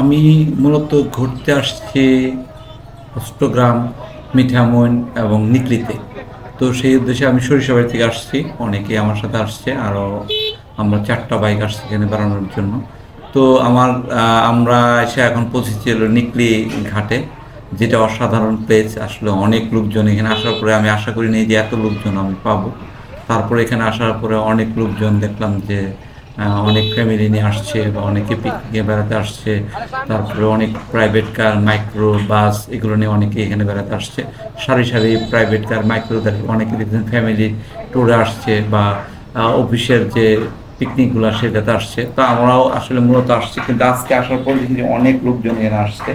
আমি মূলত ঘুরতে আসছি অষ্টগ্রাম মিঠামইন এবং নিকলিতে তো সেই উদ্দেশ্যে আমি সরিষাবাড়ি থেকে আসছি। অনেকে আমার সাথে আসছে, আরও আমরা চারটা বাইক আসছি এখানে বেড়ানোর জন্য। তো আমার আমরা এসে এখন পৌঁছেছি হলো নিকলি ঘাটে, যেটা অসাধারণ প্লেস আসলে অনেক লোকজন এখানে আসার পরে আমি আশা করিনি যে এত লোকজন আমি পাবো। তারপরে এখানে আসার পরে অনেক লোকজন দেখলাম যে অনেক ফ্যামিলি নিয়ে আসছে বা অনেকে পিকনিকে বেড়াতে আসছে। তারপরে অনেক প্রাইভেট কার মাইক্রো বাস এগুলো নিয়ে অনেকে এখানে বেড়াতে আসছে। সারি সারি প্রাইভেট কার মাইক্রো অনেকে দেখছেন ফ্যামিলি ট্যুরে আসছে বা অফিসের যে পিকনিকগুলো সেটাতে আসছে। তো আমরাও আসলে মূলত আসছি, কিন্তু আজকে আসার পর দেখি যে অনেক লোকজন এখানে আসছে।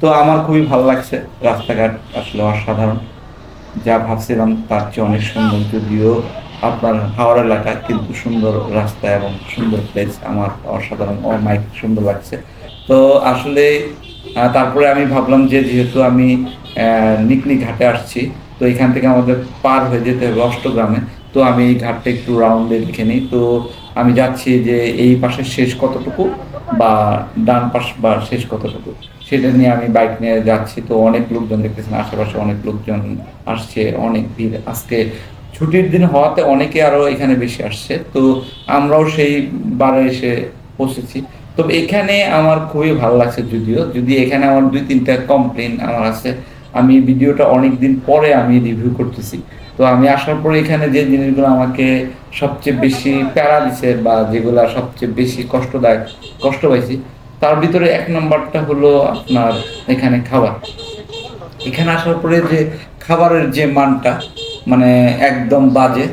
তো আমার খুবই ভালো লাগছে, রাস্তাঘাট আসলে অসাধারণ। যা ভাবছিলাম তার চেয়ে অনেক সুন্দর, যদিও আপনার হাওড় এলাকা কিন্তু সুন্দর রাস্তা এবং সুন্দর প্লেস আমার অসাধারণ অমাইক সুন্দর লাগছে। তো আসলে তারপরে আমি ভাবলাম যে যেহেতু আমি নিকলি ঘাটে আসছি, তো এখান থেকে আমাদের পার হয়ে যেতে হবে অষ্টগ্রামে। তো আমি এই ঘাটটা একটু রাউন্ডে লিখে নিই। তো আমি যাচ্ছি যে এই পাশের শেষ কতটুকু বা ডান পাশ বা শেষ কতটুকু? সেটা নিয়ে আমি বাইক নিয়ে যাচ্ছি। তো অনেক লোকজন দেখতেছেন, আশেপাশে অনেক লোকজন আসছে, অনেক ভিড়। আজকে ছুটির দিন হওয়াতে অনেকে আরও এখানে বেশি আসছে, তো আমরাও সেই বারে এসে পৌঁছেছি। তবে এখানে আমার খুবই ভালো লাগছে যদিও, যদি এখানে আমার দুই তিনটা কমপ্লেন আমার আছে, আমি ভিডিওটা অনেক দিন পরে আমি রিভিউ করতেছি। তো আমি আসার পরে এখানে যে জিনিসগুলো আমাকে সবচেয়ে বেশি প্যারা দিছে বা যেগুলো সবচেয়ে বেশি কষ্টদায়ক, কষ্ট পাইছি, তার ভিতরে এক নম্বরটা হলো আপনার এখানে খাবার। এখানে আসার পরে যে খাবারের যে মানটা মানে একদম বাজে।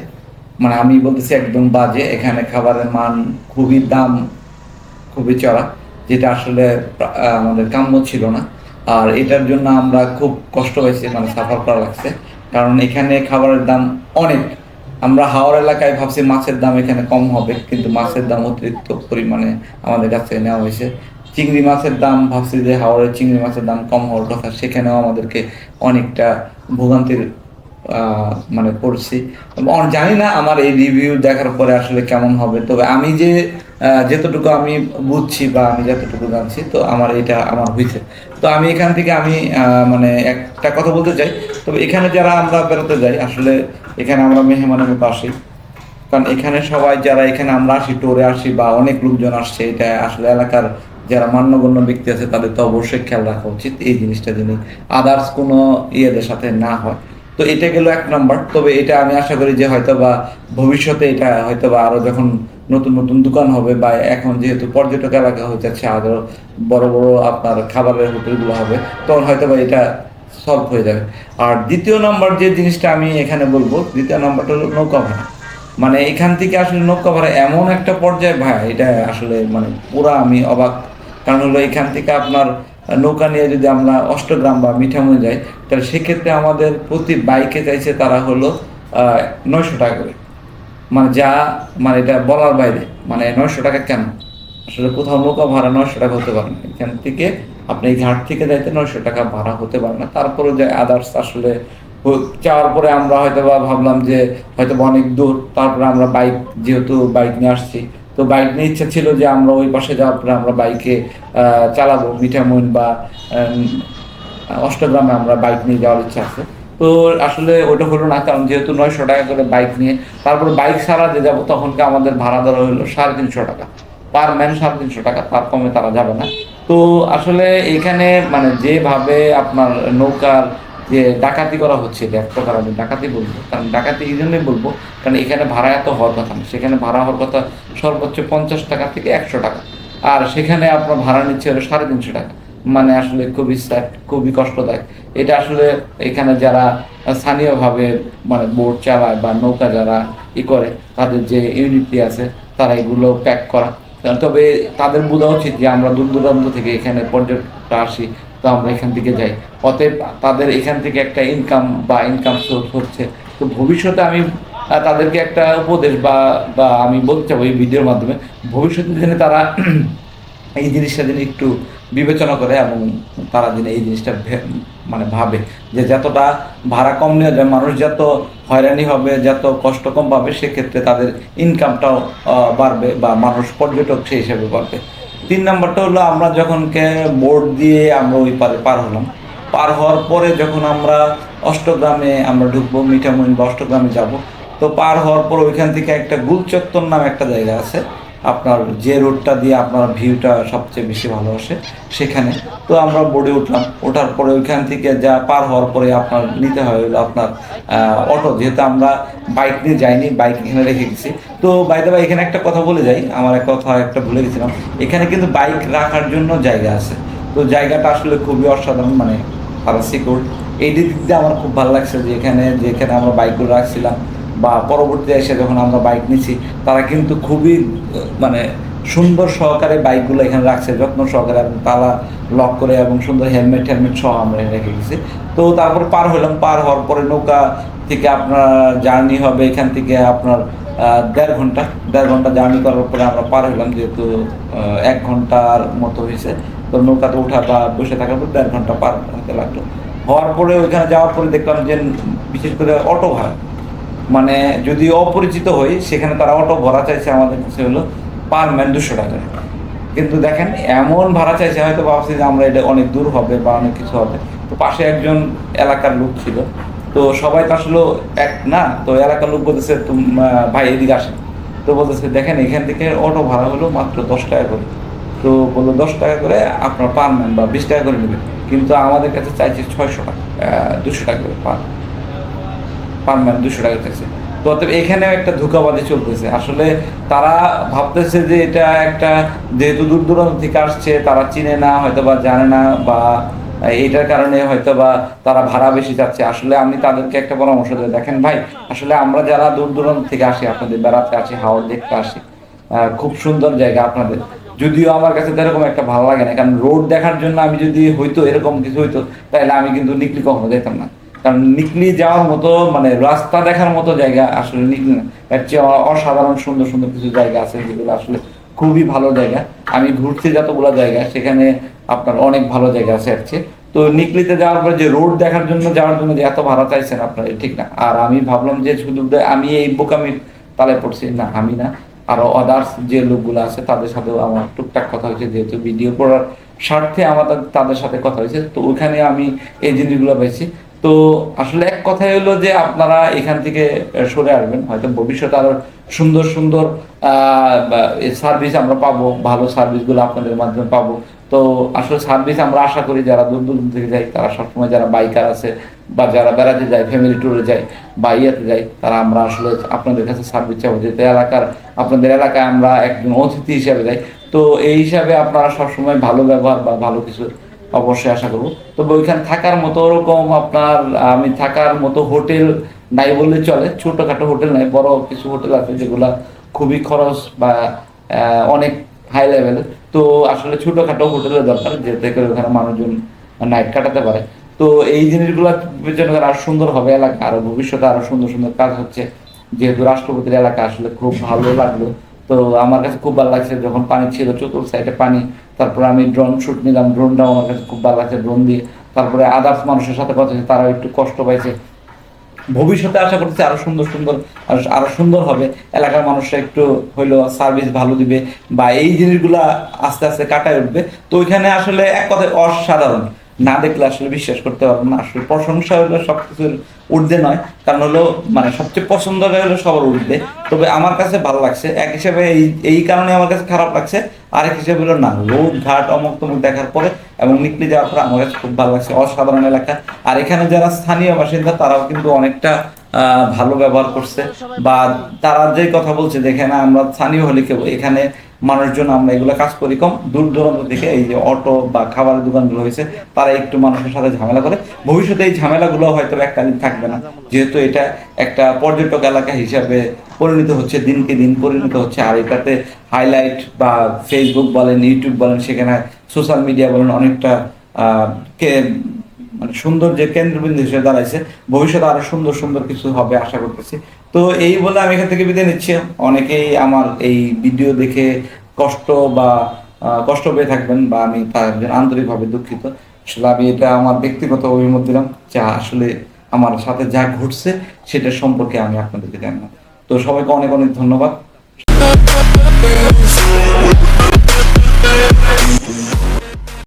মানে আমি বলতেছি একদম বাজে। এখানে খাবারের মান খুবই দাম, খুবই চড়া, যেটা আসলে আমাদের কাম্য ছিল না। আর এটার জন্য আমরা খুব কষ্ট হয়েছে মানে সাফার করা লাগছে। কারণ এখানে খাবারের দাম অনেক। আমরা হাওড় এলাকায় ভাবছি মাছের দাম এখানে কম হবে, কিন্তু মাছের দাম অতিরিক্ত পরিমাণে আমাদের কাছ নেওয়া হয়েছে। চিংড়ি মাছের দাম, ভাবছি যে হাওড়ের চিংড়ি মাছের দাম কম হওয়ার কথা, সেখানেও আমাদেরকে অনেকটা ভোগান্তির মানে পড়ছি। জানি না আমার এই রিভিউ দেখার পরে আসলে কেমন হবে, তবে আমি যে যতটুকু আমি বুঝছি বা আমি যতটুকু জানছি, তো আমার এটা আমার হয়েছে তো আমি এখান থেকে আমি মানে একটা কথা বলতে চাই, তবে এখানে যারা আমরা বেরোতে যাই, আসলে এখানে আমরা মেহমানের মতো আসি কারণ এখানে সবাই যারা এখানে আমরা আসি টোরে আসি বা অনেক লোকজন আসছে, এটা আসলে এলাকার যারা মান্যগণ্য ব্যক্তি আছে, তাদের তো অবশ্যই খেয়াল রাখা উচিত এই জিনিসটা যিনি আদার্স কোনো ইয়েদের সাথে না হয়। তো এটা গেল এক নম্বর। তবে এটা আমি আশা করি যে হয়তো বা ভবিষ্যতে এটা হয়তো বা আরও যখন নতুন নতুন দোকান হবে বা এখন যেহেতু পর্যটক এলাকা হয়ে যাচ্ছে, আরও বড় বড় আপনার খাবারের হোটেলগুলো হবে, তখন হয়তো বা এটা সলভ হয়ে যাবে। আর দ্বিতীয় নম্বর যে জিনিসটা আমি এখানে বলব, দ্বিতীয় নম্বরটা হলো নৌকা ভাড়া মানে এখান থেকে আসলে নৌকা ভাড়া এমন একটা পর্যায়ে, ভাই, এটা আসলে মানে পুরা আমি অবাক। কারণ হলো এখান থেকে আপনার নৌকা নিয়ে যদি আমরা অষ্টগ্রাম বা মিঠামই যাই, তাহলে সেক্ষেত্রে আমাদের প্রতি বাইকে চাইছে তারা হলো নয়শো টাকা করে। মানে যা মানে এটা বলার বাইরে মানে নয়শো টাকা কেন? আসলে কোথাও নৌকা ভাড়া নয়শো টাকা হতে পারে না। এখান থেকে আপনি এই ঘাট থেকে যাইতে নয়শো টাকা ভাড়া হতে পারে না। তারপরে যে আদার্স আসলে যাওয়ার পরে আমরা হয়তো বা ভাবলাম যে হয়তো অনেক দূর, তারপরে আমরা বাইক, যেহেতু বাইক নিয়ে আসছি তো বাইক নিয়ে ইচ্ছা ছিল যে আমরা ওই পাশে যাওয়ার পরে আমরা বাইকে চালাবো মিঠামইন বা অষ্টগ্রামে আমরা বাইক নিয়ে যাওয়ার ইচ্ছা আছে। তো আসলে ওটা হলো না, কারণ যেহেতু নয়শো টাকা করে বাইক নিয়ে, তারপরে বাইক ছাড়া যে যাব তখনকে আমাদের ভাড়া ধরা হলো সাড়ে তিনশো টাকা। পার ম্যান সাড়ে তিনশো টাকা, তার কমে তারা যাবে না। তো আসলে এখানে মানে যেভাবে আপনার নৌকার যে ডাকাতি করা হচ্ছে এটা এক প্রকার আমি ডাকাতি বলব। কারণ ডাকাতি এই জন্যই বলব, কারণ এখানে ভাড়া এত হওয়ার কথা না। সেখানে ভাড়া হওয়ার কথা সর্বোচ্চ পঞ্চাশ টাকা থেকে একশো টাকা। আর সেখানে আপনার ভাড়া নিচ্ছে হলো সাড়ে তিনশো টাকা। মানে আসলে খুবই স্যাড খুবই কষ্টদায়ক। এটা আসলে এখানে যারা স্থানীয়ভাবে মানে বোট চালায় বা নৌকা যারা ই করে, তাদের যে ইউনিটি আছে, তারা এগুলো প্যাক করা। তবে তাদের বোঝা উচিত যে আমরা দূর দূরান্ত থেকে এখানে পর্যটকরা আসি। তো আমরা এখান থেকে যাই। অতএব তাদের এখান থেকে একটা ইনকাম বা ইনকাম সোর্স হচ্ছে। তো ভবিষ্যতে আমি তাদেরকে একটা উপদেশ বা বা আমি বলতে চাবো এই ভিডিওর মাধ্যমে, ভবিষ্যতে যেন তারা এই জিনিসটা যেন একটু বিবেচনা করে এবং তারা যেন এই জিনিসটা মানে ভাবে যে যতটা ভাড়া কম নেওয়া যায়, মানুষ যত হয়রানি হবে, যত কষ্ট কম পাবে, সেক্ষেত্রে তাদের ইনকামটাও বাড়বে বা মানুষ পর্যটক সেই হিসেবে বাড়বে। তিন নাম্বারটা হলো আমরা যখন বোর্ড দিয়ে আমরা ওই পারে পার হলাম। পার হওয়ার পরে যখন আমরা অষ্টগ্রামে আমরা ঢুকবো মিঠামইন বা অষ্টগ্রামে যাব, তো পার হওয়ার পর ওইখান থেকে একটা গুলচত্বর নাম একটা জায়গা আছে। আপনার যে রোডটা দিয়ে আপনার ভিউটা সবচেয়ে বেশি ভালো আসে, সেখানে। তো আমরা বোর্ডে উঠলাম, ওঠার পরে ওইখান থেকে যা পার হওয়ার পরে আপনার নিতে হয় আপনার অটো যেহেতু আমরা বাইক নিয়ে যাইনি বাইক এখানে রেখে গেছি তো বাইরে ভাই এখানে একটা কথা বলে যাই, আমার এক কথা একটা ভুলে গেছিলাম। এখানে কিন্তু বাইক রাখার জন্য জায়গা আছে। তো জায়গাটা আসলে খুবই অসাধারণ মানে তারা সিকিউর এই দিক দিয়ে আমার খুব ভালো লাগছে যে এখানে, যেখানে আমরা বাইকগুলো রাখছিলাম বা পরবর্তীতে এসে যখন আমরা বাইক নিচ্ছি তারা কিন্তু খুবই মানে সুন্দর সহকারে বাইকগুলো এখানে রাখছে, যত্ন সহকারে এবং তালা লক করে এবং সুন্দর হেলমেট হেলমেট সহ আমরা রেখে গেছি তো তারপর পার হলাম পার হওয়ার পরে নৌকা থেকে আপনার জার্নি হবে এখান থেকে আপনার দেড় ঘণ্টা। দেড় ঘণ্টা জার্নি করার পরে আমরা পার হলাম যেহেতু এক ঘণ্টার মতো হয়েছে তো নৌকাতে ওঠা বা বসে থাকার পর দেড় ঘণ্টা পার হতে লাগল। হওয়ার পরে ওইখানে যাওয়ার পরে দেখলাম যে, বিশেষ করে অটো ভাড়া। মানে যদি অপরিচিত হই, সেখানে তারা অটো ভাড়া চাইছে আমাদের কাছে হলো পার ম্যান দুশো টাকা। কিন্তু দেখেন, এমন ভাড়া চাইছে, হয়তো ভাবছি যে আমরা এটা অনেক দূর হবে বা অনেক কিছু হবে। তো পাশে একজন এলাকার লোক ছিল। তো সবাই তো আসলে এক, না, তো এলাকার লোক বলতেছে ভাই, এদিকে আসেন। তো বলতেছে, দেখেন, এখান থেকে অটো ভাড়া হলো মাত্র দশ টাকা করে। তো বলল, দশ টাকা করে আপনার পার ম্যান বা বিশ টাকা করে নেবেন। কিন্তু আমাদের কাছে চাইছে ছয়শো টাকা দুশো টাকা করে পার পার ম্যান দুশো টাকা চাইছে তো অতএব এখানেও একটা ধোকাবাজি চলতেছে। আসলে তারা ভাবতেছে যে এটা একটা, যেহেতু দূর দূরান্ত থেকে আসছে, তারা চিনে না হয়তো বা জানে না, বা এইটার কারণে হয়তো বা তারা ভাড়া বেশি চাচ্ছে। আসলে আমি তাদেরকে একটা পরামর্শ দেবো দেখেন ভাই, আসলে আমরা যারা দূর দূরান্ত থেকে আসি, আপনাদের বেড়াতে আসি হাওড় দেখতে আসি খুব সুন্দর জায়গা আপনাদের। যদিও আমার কাছে এরকম একটা ভালো লাগে না, কারণ রোড দেখার জন্য আমি যদি হইতো, এরকম কিছু হইতো, তাহলে আমি কিন্তু নিকলি কখনো যেতাম না। কারণ নিকলি যাওয়ার মতো মানে রাস্তা দেখার মতো জায়গা আসলে নিকলি না। চেয়ে অসাধারণ সুন্দর সুন্দর কিছু জায়গা আছে যেগুলো আসলে খুবই ভালো জায়গা। আমি ঘুরতে যতগুলো জায়গা, সেখানে আপনার অনেক ভালো জায়গা আছে আর। তো নিকলিতে যাওয়ার পরে যে রোড দেখার জন্য, যাওয়ার জন্য যে এত ভাড়া চাইছেন আপনার ঠিক না। আর আমি ভাবলাম যে শুধু আমি এই বোকামির তালে পড়ছি। না, আমি না। আরও আদার্স যে লোকগুলো আছে, তাদের সাথেও আমার টুকটাক কথা হয়েছে, যেহেতু ভিডিও করার স্বার্থে আমাদের তাদের সাথে কথা হয়েছে। তো ওখানে আমি এই জিনিসগুলো পেয়েছি তো আসলে এক কথাই হলো যে আপনারা এখান থেকে সরে আসবেন। হয়তো ভবিষ্যতে আরও সুন্দর সুন্দর সার্ভিস আমরা পাবো, ভালো সার্ভিসগুলো আপনাদের মাধ্যমে পাবো। তো আসলে সার্ভিস আমরা আশা করি যারা দূর দূর থেকে যাই তারা সবসময় যারা বাইকার আছে বা যারা বেড়াতে যায় ফ্যামিলি ট্যুরে যায় বা ইয়েতে যায়, তারা আমরা আসলে আপনাদের কাছে সার্ভিস চাবো। যেহেতু এলাকার, আপনাদের এলাকায় আমরা একজন অতিথি হিসাবে যাই। তো এই হিসাবে আপনারা সবসময় ভালো ব্যবহার বা ভালো কিছু অবশ্যই আশা করব। তবে ওইখানে থাকার মতো ওরকম আপনার, আমি থাকার মতো হোটেল নাই বললে চলে। ছোটখাটো হোটেল নাই, বড় কিছু হোটেল আছে যেগুলা খুবই খরচ বা অনেক হাই লেভেলের তো আসলে ছোটখাটো হোটেলের দরকার, যেতে করে ওখানে মানুষজন নাইট কাটাতে পারে। তো এই জিনিসগুলোর জন্য আরও সুন্দর হবে, এলাকা আরও ভবিষ্যতে আরও সুন্দর সুন্দর কাজ হচ্ছে। যেহেতু রাষ্ট্রপতির এলাকা আসলে খুব ভালো লাগল। তো আমার কাছে খুব ভালো লাগছে যখন পানি ছিল চতুর্থ সাইডে পানি, তারপরে আমি ড্রোন শুট নিলাম ড্রোনটাও আমার কাছে খুব ভালো লাগছে ড্রোন দিয়ে। তারপরে আদার্স মানুষের সাথে কথা হচ্ছে তারাও একটু কষ্ট পাইছে। ভবিষ্যতে আশা করতেছি আরও সুন্দর সুন্দর, আরও সুন্দর হবে। এলাকার মানুষরা একটু হইল সার্ভিস ভালো দিবে বা এই জিনিসগুলা আস্তে আস্তে কাটায় উঠবে। তো ওইখানে আসলে এক কথায় অসাধারণ। না দেখলে আসলে বিশ্বাস করতে পারব না। আসলে প্রশংসা হলো সবকিছুর ঊর্ধ্বে নয়, কারণ হলো মানে সবচেয়ে পছন্দ হলো সবার ঊর্ধ্বে। তবে আমার কাছে ভালো লাগছে। এক হিসাবে এই এই কারণে আমার কাছে খারাপ লাগছে। আরেক হিসেবে হলো না রোড ঘাট, অমুক তমুক দেখার পরে এবং নিকলি যাওয়ার পরে আমার কাছে খুব ভালো লাগছে। অসাধারণ এলাকা। আর এখানে যারা স্থানীয় বাসিন্দা, তারাও কিন্তু অনেকটা ভালো ব্যবহার করছে। বা তারা যে কথা বলছে যে এখানে আমরা স্থানীয় হলে কেউ এখানে মানুষজন আমরা এগুলো কাজ করি। কম দূর দূরান্ত থেকে এই যে অটো বা খাবারের দোকানগুলো হয়েছে, তারা একটু মানুষের সাথে ঝামেলা করে। ভবিষ্যতে এই ঝামেলাগুলো হয়তো এককালীন থাকবে না। যেহেতু এটা একটা পর্যটক এলাকা হিসাবে পরিণত হচ্ছে, দিনকে দিন পরিণত হচ্ছে। আর এটাতে হাইলাইট বা ফেসবুক বলেন ইউটিউব বলেন, সেখানে সোশ্যাল মিডিয়া বলেন অনেকটা মানে সুন্দর যে কেন্দ্রবিন্দু হিসেবে দাঁড়াইছে, ভবিষ্যতে আরও সুন্দর সুন্দর কিছু হবে আশা করতেছি। তো এই বলে আমি এখান থেকে বিদায় নিচ্ছি। অনেকেই আমার এই ভিডিও দেখে কষ্ট বা কষ্ট পেয়ে থাকবেন বা আমি তার আন্তরিকভাবে দুঃখিত। আসলে আমি এটা আমার ব্যক্তিগত অভিমত দিলাম যা আসলে আমার সাথে যা ঘটছে সেটা সম্পর্কে আমি আপনাদেরকে জানলাম তো সবাইকে অনেক অনেক ধন্যবাদ।